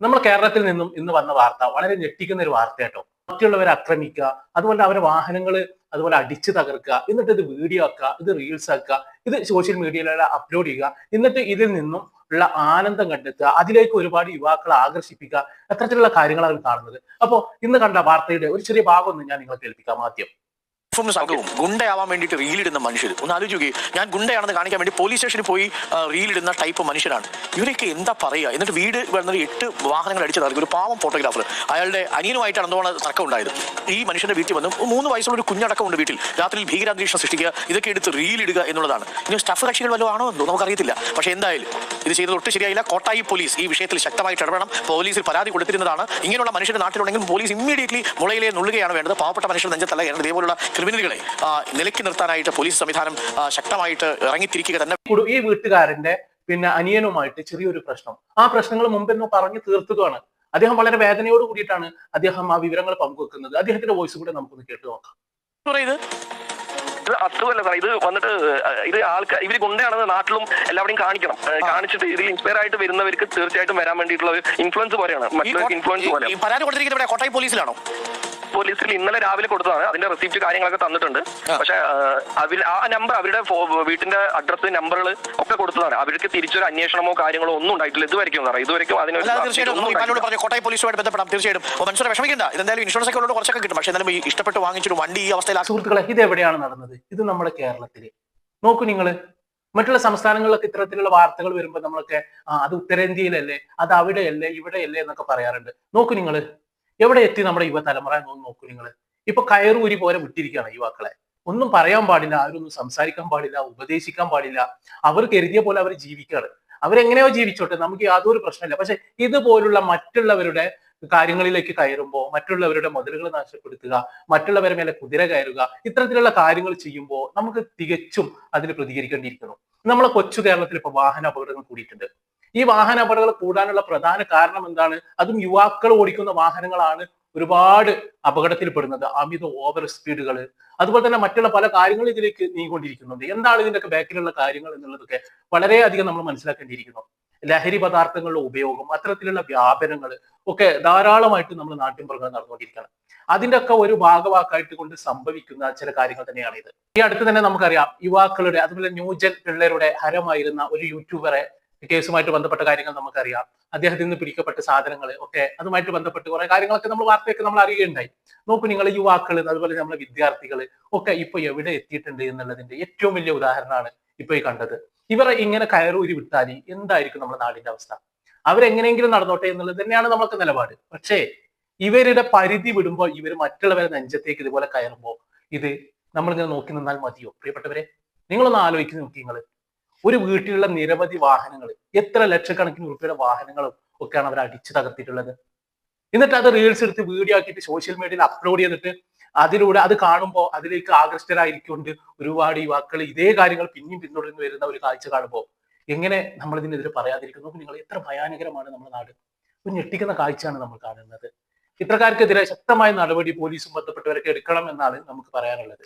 നമ്മൾ കേരളത്തിൽ നിന്നും ഇന്ന് വന്ന വാർത്ത വളരെ ഞെട്ടിക്കുന്ന ഒരു വാർത്ത കേട്ടോ. മറ്റുള്ളവരെ ആക്രമിക്കുക അതുപോലെ അവരെ വാഹനങ്ങൾ അതുപോലെ അടിച്ചു തകർക്കുക എന്നിട്ട് ഇത് വീഡിയോ ആക്കുക ഇത് റീൽസ് ആക്കുക ഇത് സോഷ്യൽ മീഡിയയിലൂടെ അപ്ലോഡ് ചെയ്യുക എന്നിട്ട് ഇതിൽ നിന്നും ഉള്ള ആനന്ദം കണ്ടെത്തുക അതിലേക്ക് ഒരുപാട് യുവാക്കളെ ആകർഷിപ്പിക്കുക അത്തരത്തിലുള്ള കാര്യങ്ങളാണ് കാണുന്നത്. അപ്പോൾ ഇന്ന് കണ്ട വാർത്തയുടെ ഒരു ചെറിയ ഭാഗം ഒന്ന് ഞാൻ നിങ്ങളെ കേൾപ്പിക്കാം ആദ്യം. യൂണിഫോം സംഘവും ഗുണ്ടയാവാൻ വേണ്ടിയിട്ട് റീലിടുന്ന മനുഷ്യർ ഒന്ന് ആലോചിക്കുകയും ഞാൻ ഗുണ്ടയാണെന്ന് കാണിക്കാൻ വേണ്ടി പോലീസ് സ്റ്റേഷനിൽ പോയി റീൽ റീലിടുന്ന ടൈപ്പ് മനുഷ്യരാണ്. ഇവരൊക്കെ എന്താ പറയുക? എന്നിട്ട് വീട് വന്നത് എട്ട് വാഹനങ്ങൾ അടിച്ചു നൽകി ഒരു പാവം ഫോട്ടോഗ്രാഫർ അയാളുടെ അനിയനുമായിട്ടാണ് എന്തോ തർക്കം ഉണ്ടായത്. ഈ മനുഷ്യന്റെ വീട്ടിൽ വന്ന് മൂന്ന് വയസ്സുള്ള ഒരു കുഞ്ഞടക്കമുണ്ട് വീട്ടിൽ. രാത്രിയിൽ ഭീകരാന്തരീക്ഷം സൃഷ്ടിക്കുക ഇതൊക്കെ എടുത്ത് റീലിടുക എന്നുള്ളതാണ്. ഇനി സ്റ്റഫ് കക്ഷികൾ വല്ലതും ആണോ എന്തോ നമുക്കറിയത്തില്ല. പക്ഷേ എന്തായാലും ഇത് ചെയ്തത് ഒട്ടും ശരിയായില്ല. കോട്ടായി പോലീസ് ഈ വിഷയത്തിൽ ശക്തമായിട്ട് ഇടപെടണം. പോലീസിൽ പരാതി കൊടുത്തിരുന്നതാണ്. ഇങ്ങനെയുള്ള മനുഷ്യന്റെ നാട്ടിലുണ്ടെങ്കിൽ പോലീസ് ഇമ്മീഡിയറ്റ്ലി മുളയിലെ നുള്ളുകയാണ് വേണ്ടത്. പാവപ്പെട്ട മനുഷ്യർ നെഞ്ചത്തല്ല ഇതേപോലുള്ള ക്രിമിനലുകളെ നിലയ്ക്ക് നിർത്താനായിട്ട് പോലീസ് സംവിധാനം ശക്തമായിട്ട് ഇറങ്ങിത്തിരിക്കുക തന്നെ. ഈ വീട്ടുകാരന്റെ പിന്നെ അനിയനുമായിട്ട് ചെറിയൊരു പ്രശ്നം. ആ പ്രശ്നങ്ങൾ മുമ്പെന്നോ പറഞ്ഞു തീർത്തുകയാണ് അദ്ദേഹം വളരെ വേദനയോട് കൂടിയിട്ടാണ് അദ്ദേഹം ആ വിവരങ്ങൾ പങ്കുവെക്കുന്നത്. അദ്ദേഹത്തിന്റെ വോയിസ് കൂടെ നമുക്കൊന്ന് കേട്ട് നോക്കാം. അസുഖമല്ല സാർ ഇത് വന്നിട്ട് ഇത് ആൾക്കാർ ഇവർ കൊണ്ടാണെന്ന് നാട്ടിലും എല്ലാവരുടെയും കാണിക്കണം. കാണിച്ചിട്ട് ഇതിൽ ഇൻസ്പയർ ആയിട്ട് വരുന്നവർക്ക് തീർച്ചയായിട്ടും വരാൻ വേണ്ടിയിട്ടുള്ള ഒരു ഇൻഫ്ലുവൻസ് പോലെയാണ്. മറ്റുള്ളവർക്ക് ഇൻഫ്ലുവൻസ് പോലെ പരാതി കൊടുത്തിരിക്കുന്നത് കോട്ടയം കോട്ടായി പോലീസിലാണോ? പോലീസിൽ ഇന്നലെ രാവിലെ കൊടുത്തതാണ്. അതിന്റെ റെസിപ്റ്റ് കാര്യങ്ങളൊക്കെ തന്നിട്ടുണ്ട്. പക്ഷെ അവർ ആ നമ്പർ അവരുടെ വീട്ടിന്റെ അഡ്രസ് നമ്പറുകൾ ഒക്കെ കൊടുത്തതാണ്. അവർക്ക് തിരിച്ചൊരു അന്വേഷണമോ കാര്യങ്ങളോ ഒന്നും ഉണ്ടായിട്ടില്ല. ഇതുവരെയ്ക്കും സാറേ. ഇതുവരെയ്ക്കും അതിനൊരു. പറഞ്ഞു കോട്ടായി പോലീസുമായിട്ട് ബന്ധപ്പെടാം. തീർച്ചയായിട്ടും. അപ്പോൾ മനുഷ്യരെ വിഷമിക്കണ്ട. ഇതെന്തായാലും ഇൻഷുറൻസ് ഒക്കെ കുറച്ചൊക്കെ കിട്ടും. പക്ഷേ ഈ ഇഷ്ടപ്പെട്ട് വാങ്ങിച്ചൊരു വണ്ടി ഈ അവസ്ഥയിലാക്കി സുഹൃത്തുക്കളെ ഇത് എവിടെയാണ് നടന്നത്? ഇത് നമ്മുടെ കേരളത്തിൽ. നോക്കൂ നിങ്ങൾ. മറ്റുള്ള സംസ്ഥാനങ്ങളിലൊക്കെ ഇത്തരത്തിലുള്ള വാർത്തകൾ വരുമ്പോൾ നമ്മളൊക്കെ അത് ഉത്തരേന്ത്യയിലല്ലേ? അത് അവിടെയല്ലേ? ഇവിടെയല്ലേ? എന്നൊക്കെ പറയാറുണ്ട്. നോക്കൂ നിങ്ങൾ. എവിടെ എത്തി നമ്മുടെ യുവതലമുറ എന്നൊന്ന് നോക്കൂ നിങ്ങൾ ഇപ്പൊ കയറൂരി പോലെ വിട്ടിരിക്കുകയാണ് യുവാക്കളെ. ഒന്നും പറയാൻ പാടില്ല ആരൊന്നും സംസാരിക്കാൻ പാടില്ല ഉപദേശിക്കാൻ പാടില്ല. അവർ കരുതിയ പോലെ അവർ ജീവിക്കാറ് അവരെങ്ങനെയോ ജീവിച്ചോട്ടെ നമുക്ക് യാതൊരു പ്രശ്നമില്ല. പക്ഷെ ഇതുപോലുള്ള മറ്റുള്ളവരുടെ കാര്യങ്ങളിലേക്ക് കയറുമ്പോൾ മറ്റുള്ളവരുടെ മുതലുകൾ നാശപ്പെടുത്തുക മറ്റുള്ളവരെ മേലെ കുതിര കയറുക ഇത്തരത്തിലുള്ള കാര്യങ്ങൾ ചെയ്യുമ്പോൾ നമുക്ക് തികച്ചും അതിന് പ്രതികരിക്കേണ്ടിയിരിക്കുന്നു. നമ്മളെ കൊച്ചു കേരളത്തിൽ ഇപ്പൊ വാഹന അപകടങ്ങൾ കൂടിയിട്ടുണ്ട്. ഈ വാഹന അപകടങ്ങൾ കൂടാനുള്ള പ്രധാന കാരണം എന്താണ്? അതും യുവാക്കൾ ഓടിക്കുന്ന വാഹനങ്ങളാണ് ഒരുപാട് അപകടത്തിൽപ്പെടുന്നത് അമിത ഓവർ സ്പീഡുകൾ അതുപോലെ തന്നെ മറ്റുള്ള പല കാര്യങ്ങളും ഇതിലേക്ക് നീങ്ങിക്കൊണ്ടിരിക്കുന്നുണ്ട്. എന്താണ് ഇതിന്റെയൊക്കെ ബാക്കിലുള്ള കാര്യങ്ങൾ എന്നുള്ളതൊക്കെ വളരെയധികം നമ്മൾ മനസ്സിലാക്കേണ്ടിയിരിക്കുന്നു. ലഹരി പദാർത്ഥങ്ങളുടെ ഉപയോഗം അത്തരത്തിലുള്ള വ്യാപനങ്ങൾ ഒക്കെ ധാരാളമായിട്ട് നമ്മൾ നാട്ടിൻപുറങ്ങൾ നടന്നുകൊണ്ടിരിക്കുകയാണ്. അതിന്റെ ഒക്കെ ഒരു ഭാഗവാക്കായിട്ട് കൊണ്ട് സംഭവിക്കുന്ന ചില കാര്യങ്ങൾ തന്നെയാണ് ഇത് ഈ അടുത്ത് തന്നെ നമുക്കറിയാം യുവാക്കളുടെ അതുപോലെ ന്യൂജൻ പിള്ളേരുടെ ഹരമായിരുന്ന ഒരു യൂട്യൂബറെ കേസുമായിട്ട് ബന്ധപ്പെട്ട കാര്യങ്ങൾ നമുക്കറിയാം. അദ്ദേഹത്തിൽ നിന്ന് പിടിക്കപ്പെട്ട സാധനങ്ങൾ ഒക്കെ അതുമായിട്ട് ബന്ധപ്പെട്ട് കുറെ കാര്യങ്ങളൊക്കെ നമ്മൾ വാർത്തയൊക്കെ നമ്മൾ അറിയുകയുണ്ടായി. നോക്കൂ നിങ്ങൾ യുവാക്കൾ അതുപോലെ നമ്മളെ വിദ്യാർത്ഥികൾ ഒക്കെ ഇപ്പൊ എവിടെ എത്തിയിട്ടുണ്ട് എന്നുള്ളതിന്റെ ഏറ്റവും വലിയ ഉദാഹരണമാണ് ഇപ്പൊ ഈ കണ്ടത്. ഇവരെ ഇങ്ങനെ കയറൂരി വിട്ടാൽ എന്തായിരിക്കും നമ്മുടെ നാടിന്റെ അവസ്ഥ? അവരെങ്ങനെയെങ്കിലും നടന്നോട്ടെ എന്നുള്ളത് തന്നെയാണ് നമ്മൾക്ക് നിലപാട്. പക്ഷേ ഇവരുടെ പരിധി വിടുമ്പോൾ ഇവർ മറ്റുള്ളവരെ നെഞ്ചത്തേക്ക് ഇതുപോലെ കയറുമ്പോൾ ഇത് നമ്മളിങ്ങനെ നോക്കി നിന്നാൽ മതിയോ? പ്രിയപ്പെട്ടവരെ നിങ്ങളൊന്ന് ആലോചിച്ച് നോക്കി നിങ്ങൾ ഒരു വീട്ടിലുള്ള നിരവധി വാഹനങ്ങൾ എത്ര ലക്ഷക്കണക്കിന് റുപ്യയുടെ വാഹനങ്ങളും ഒക്കെയാണ് അവർ അടിച്ചു തകർത്തിട്ടുള്ളത്. എന്നിട്ട് അത് റീൽസ് എടുത്ത് വീഡിയോ ആക്കിയിട്ട് സോഷ്യൽ മീഡിയയിൽ അപ്ലോഡ് ചെയ്തിട്ട് അതിലൂടെ അത് കാണുമ്പോൾ അതിലേക്ക് ആകൃഷ്ടരായിരിക്കൊണ്ട് ഒരുപാട് യുവാക്കൾ ഇതേ കാര്യങ്ങൾ പിന്നെയും പിന്തുടർന്ന് വരുന്ന ഒരു കാഴ്ച കാണുമ്പോൾ എങ്ങനെ നമ്മൾ ഇതിനെതിരെ പറയാതിരിക്കുന്നു നിങ്ങൾ എത്ര ഭയാനകരമാണ് നമ്മുടെ നാട്. ഒരു ഞെട്ടിക്കുന്ന കാഴ്ചയാണ് നമ്മൾ കാണുന്നത്. ഇത്തരക്കാർക്കെതിരെ ശക്തമായ നടപടി പോലീസും ബന്ധപ്പെട്ടവരൊക്കെ എടുക്കണം എന്നാണ് നമുക്ക് പറയാനുള്ളത്.